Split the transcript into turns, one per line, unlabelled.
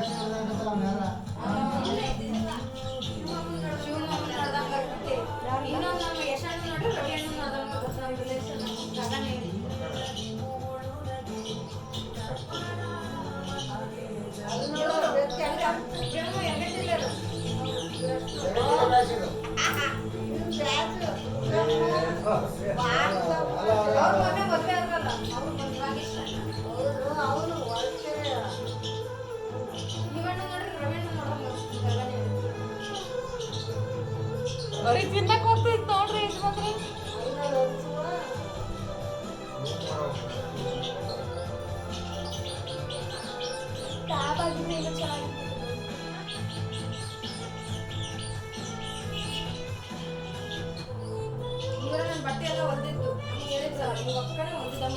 ಶಿವಮೋಹನನಾದರಾ
ಶಿವಮೋಹನನಾದಂಗುತೆ
ಇನ್ನು
ನಾವು ಯಶನೋ ನಾದದ ಪ್ರಸಾದಿಲೇನೆ ಸಾಗನೆ
చిన్న కొత్త ನೋಡ್ರಿ ಎಷ್ಟು ಮಾತ್ರ
ಬಟ್ಟೆ ಎಲ್ಲ ಹೊಲ್ದಿತ್ತು ನೀ ಹೇಳಿದ್ರ ನೀವು ಒಕ್ಕಡೆ ಹೊಲ್ದಿದ್ದ